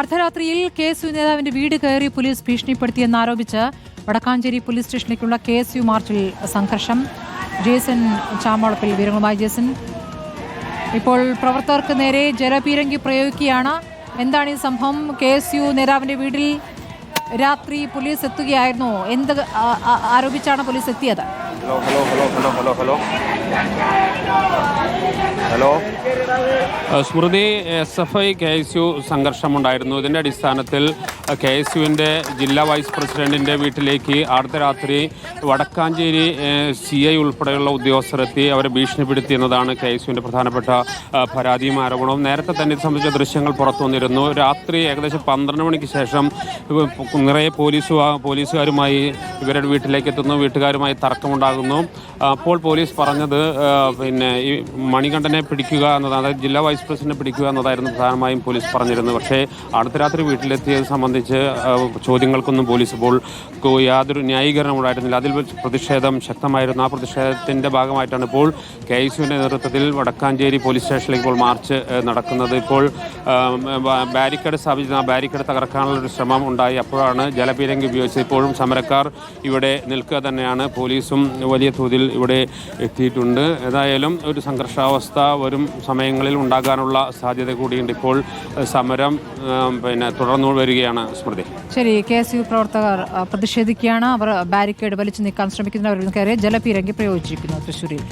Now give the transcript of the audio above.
അർദ്ധരാത്രിയിൽ K S U നേതാവിന്റെ വീട് കയറി പോലീസ് ഭീഷണിപ്പെടുത്തിയെന്നാരോപിച്ച് വടക്കാഞ്ചേരി പോലീസ് സ്റ്റേഷനിലേക്കുള്ള കെ എസ് യു മാർച്ചിൽ സംഘർഷം. ജേസൻ ചാമോളപ്പിൽ വിവരങ്ങളുമായി ജേസൻ ഇപ്പോൾ പ്രവർത്തകർക്ക് നേരെ ജലപീരങ്കി പ്രയോഗിക്കുകയാണ്. എന്താണ് ഈ സംഭവം? കെ എസ് യു നേതാവിന്റെ വീട്ടിൽ രാത്രി പോലീസ് എത്തുകയായിരുന്നു. എന്ത് ആരോപിച്ചാണ് പോലീസ് എത്തിയത്? Hello hello hello hello hello hello. Hello. Smriti S F I K S U സംഘർഷമുണ്ടായിരുന്നു. ഇതിന്റെ അടിസ്ഥാനത്തിൽ കെ എസ് യുവിന്റെ ജില്ലാ വൈസ് പ്രസിഡന്റിന്റെ വീട്ടിലേക്ക് അർദ്ധരാത്രി വടക്കാഞ്ചേരി സി ഐ ഉൾപ്പെടെയുള്ള ഉദ്യോഗസ്ഥരെത്തി അവരെ ഭീഷണിപ്പെടുത്തി എന്നതാണ് കെ എസ് യുവിന്റെ പ്രധാനപ്പെട്ട പരാതിയും ആരോപണവും. നേരത്തെ തന്നെ ഇത് സംബന്ധിച്ച ദൃശ്യങ്ങൾ പുറത്തു വന്നിരുന്നു. രാത്രി ഏകദേശം പന്ത്രണ്ട് മണിക്ക് ശേഷം നിറയെ പോലീസ് പോലീസുകാരുമായി ഇവരുടെ വീട്ടിലേക്ക് എത്തുന്നു. വീട്ടുകാരുമായി തർക്കമുണ്ടാകുന്നു. അപ്പോൾ പോലീസ് പറഞ്ഞത് പിന്നെ ഈ മണികണ്ഠനെ പിടിക്കുക എന്നതാണ് അതായത് ജില്ലാ വൈസ് പ്രസിഡന്റിനെ പിടിക്കുക എന്നതായിരുന്നു പ്രധാനമായും പോലീസ് പറഞ്ഞിരുന്നത്. പക്ഷേ അടുത്ത രാത്രി വീട്ടിലെത്തിയത് സംബന്ധിച്ച് ചോദ്യങ്ങൾക്കൊന്നും പോലീസ് ഇപ്പോൾ യാതൊരു ന്യായീകരണം ഉണ്ടായിരുന്നില്ല. അതിൽ പ്രതിഷേധം ശക്തമായിരുന്നു. ആ പ്രതിഷേധത്തിന്റെ ഭാഗമായിട്ടാണ് ഇപ്പോൾ കെ എസ് യുവിന്റെ നേതൃത്വത്തിൽ വടക്കാഞ്ചേരി പോലീസ് സ്റ്റേഷനിലേക്ക് ഇപ്പോൾ മാർച്ച് നടക്കുന്നത്. ഇപ്പോൾ ബാരിക്കേഡ് സ്ഥാപിച്ചിരുന്ന ആ ബാരിക്കേഡ് തകർക്കാനുള്ള ഒരു ശ്രമം ഉണ്ടായി. അപ്പോഴാണ് ജലപീരങ്കി ഉപയോഗിച്ച് ഇപ്പോഴും സമരക്കാർ ഇവിടെ നിൽക്കുക തന്നെയാണ്. പോലീസും വലിയ തോതിൽ ഇവിടെ എത്തിയിട്ടുണ്ട്. ഏതായാലും ഒരു സംഘർഷാവസ്ഥ വരും സമയങ്ങളിൽ ഉണ്ടാകാനുള്ള സാധ്യത കൂടിയുണ്ട്. ഇപ്പോൾ സമരം പിന്നെ തുടർന്നു വരികയാണ് സ്മൃതി. ശരി കെ എസ് യു പ്രവർത്തകർ പ്രതിഷേധിക്കുകയാണ്. അവർ ബാരിക്കേഡ് വലിച്ചു നീക്കാൻ ശ്രമിക്കുന്നവർ കയറി ജലപീരങ്കി പ്രയോഗിച്ചിരിക്കുന്നു തൃശ്ശൂരിൽ